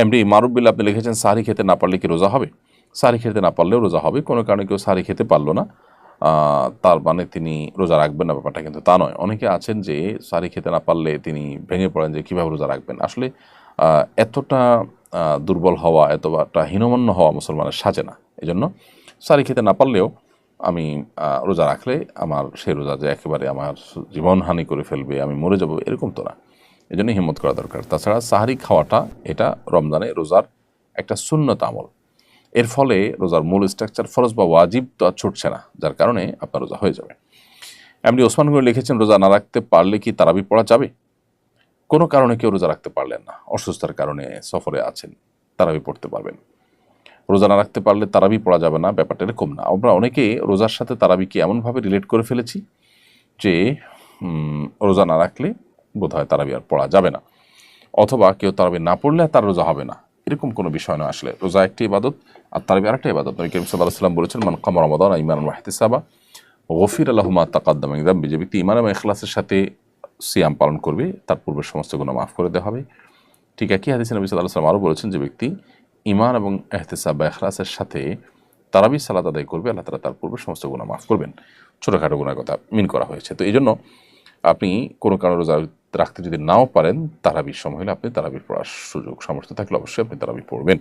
MD মারুবিল্লা আপনি লিখেছেন, সারি খেতে না পারলে কি রোজা হবে? সারি খেতে না পারলেও রোজা হবে। কোনো কারণে কেউ সারি খেতে পারল না। তার মানে তিনি রোজা রাখবেন না, ব্যাপারটা কিন্তু তা নয়। অনেকে আছেন যে সারি খেতে না পারলে তিনি ভেঙে পড়েন যে কীভাবে রোজা রাখবেন। আসলে এতটা দুর্বল হওয়া, এতটা হীনমন্য হওয়া মুসলমানের সাজে না। এই জন্য সারি খেতে না পারলেও আমি রোজা রাখলে আমার সেই রোজা যে একেবারে আমার জীবনহানি করে ফেলবে, আমি মরে যাব, এরকম তো না। এই জন্য হিম্মত করা দরকার। তাছাড়া সাহারি খাওয়াটা, এটা রমজানে রোজার একটা শূন্যত আমল। এর ফলে রোজার মূল স্ট্রাকচার ফরজ বা ওয়াজিব তো আর ছুটছে না, যার কারণে আপনার রোজা হয়ে যাবে। এমনি ওসমান গনি লিখেছেন, রোজা না রাখতে পারলে কি তারাবি পড়া যাবে? কোনো কারণে কেউ রোজা রাখতে পারলেন না। অসুস্থতার কারণে সফরে আছেন, তারাবি পড়তে পারবেন। রোজা না রাখতে পারলে তারাবি পড়া যাবে না, ব্যাপারটা এরকম না। আমরা অনেকে রোজার সাথে তারাবিকে এমনভাবে রিলেট করে ফেলেছি যে রোজা না রাখলে বোধ হয় তারাবি আর পড়া যাবে না। অথবা কেউ তারাবি না পড়লে তার রোজা হবে না। এরকম কোনো বিষয় নয় আসলে। রোজা একটি ইবাদত, আর তারাবি আরেকটা ইবাদত। নবী করিম সাল্লাহ সাল্লাম বলেছেন, মান কাম রমাদান ইমান মাহতিসাবা গফির আল্লাহমা তাকাদ্দাম ইকদাম যে ব্যক্তি ইমান এবং এখলাসের সাথে সিয়াম পালন করবে, তার পূর্বের সমস্ত গুণ মাফ করে দেওয়া হবে। ঠিক একই হাদিসে নবী সাল্লাহ সাল্লাম আরও বলেছেন যে ব্যক্তি ইমান এবং এহতেসাব বা এখলাসের সাথে তারাবি সালাদ আদায় করবে, আল্লাহ তালা তার পূর্বে সমস্ত গুণা মাফ করবেন। ছোটোখাটো গুণার কথা মিন করা হয়েছে। তো এই জন্য আপনি কোনো কারণে রোজা রাখতে যদি নাও পারেন, তারাবির সময় হলে আপনি তারাবির পড়ার সুযোগ, সামর্থ্য থাকলে অবশ্যই আপনি তারাবি পড়বেন।